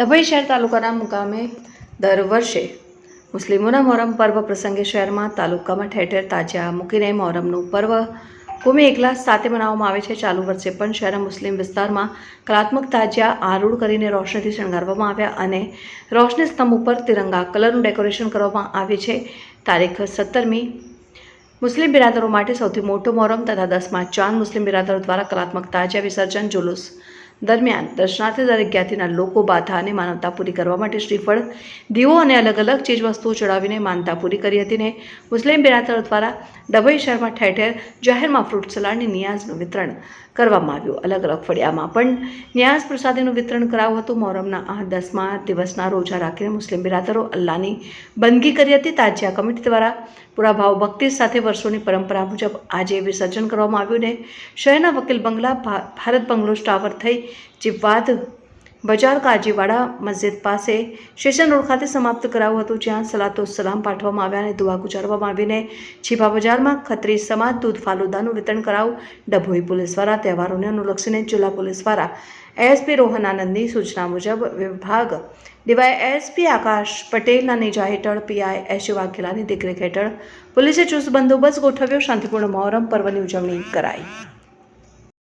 ડભોઈ શહેર તાલુકાના મુકામે દર વર્ષે મુસ્લિમોના મોહરમ પર્વ પ્રસંગે શહેરમાં તાલુકામાં ઠેર ઠેર તાજા મૂકીને મોહરમનું પર્વ કોમી એકલા સાથે મનાવવામાં આવે છે. ચાલુ વર્ષે પણ શહેરના મુસ્લિમ વિસ્તારમાં કલાત્મક તાજિયા આરૂઢ કરીને રોશનીથી શણગારવામાં આવ્યા અને રોશની સ્તંભ ઉપર તિરંગા કલરનું ડેકોરેશન કરવામાં આવે છે. તારીખ સત્તરમી મુસ્લિમ બિરાદરો માટે સૌથી મોટો મોહરમ તથા દસમા ચાંદ મુસ્લિમ બિરાદરો દ્વારા કલાત્મક તાજિયા વિસર્જન, જુલુસ દરમિયાન દર્શનાર્થે દરેક જ્ઞાતિના લોકો બાધા અને માનવતા પૂરી કરવા માટે શ્રીફળ, દીવો અને અલગ અલગ ચીજવસ્તુઓ ચડાવીને માનતા પૂરી કરી હતી ને મુસ્લિમ બિરાદર દ્વારા ડભોઈ શહેરમાં ઠેર ઠેર જાહેરમાં ફ્રૂટ સલાડની નિયાઝનું વિતરણ કરવામાં આવ્યું. અલગ અલગ ફળિયામાં પણ ન્યાઝ પ્રસાદીનું વિતરણ કરાવ્યું હતું. મોહરમના આ દસમા દિવસના રોજા રાખીને મુસ્લિમ બિરાદરો અલ્લાહની બંદગી કરી હતી. તાજિયા કમિટી દ્વારા પૂરા ભાવ ભક્તિ સાથે વર્ષોની પરંપરા મુજબ આજે વિસર્જન કરવામાં આવ્યું ને શહેરના વકીલ બંગલા ભારત બંગલો સ્ટાવર થઈ જીવાદ બજાર કાજીવાડા મસ્જિદ પાસે શેષન રોડ ખાતે સમાપ્ત કરાયું હતું, જ્યાં સલાતો સલામ પાઠવવામાં આવ્યા અને દુઆ ગુજારવામાં આવીને છીપા બજારમાં ખત્રી સમાજ દૂધ ફાલુદાનું વિતરણ કરાવું ડભોઈ પોલીસ દ્વારા તહેવારોને અનુલક્ષીને જિલ્લા પોલીસ દ્વારા એસપી રોહન આનંદની સૂચના મુજબ વિભાગ ડીવાય એસપી આકાશ પટેલના નેજા હેઠળ પીઆઈ એશ વાઘેલાની દેખરેખ હેઠળ પોલીસે ચુસ્ત બંદોબસ્ત ગોઠવ્યો. શાંતિપૂર્ણ મોહરમ પર્વની ઉજવણી કરાઈ.